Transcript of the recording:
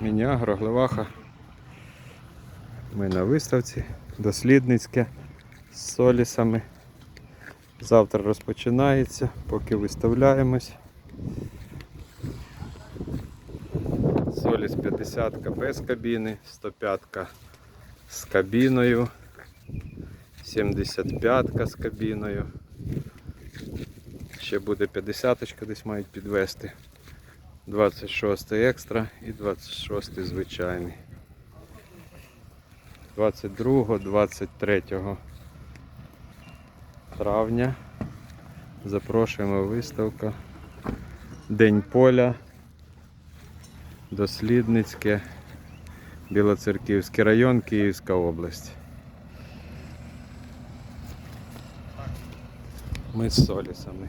Мінягро, Глеваха. Ми на виставці дослідницьке з солісами. Завтра розпочинається, поки виставляємось. Соліс 50 без кабіни, 105 з кабіною, 75 з кабіною. Ще буде 50 десь мають підвести. 26 екстра і 26 звичайний. 22, 23 травня. Запрошуємо виставка. День поля. Дослідницьке. Білоцерківський район, Київська область. Ми з солісами.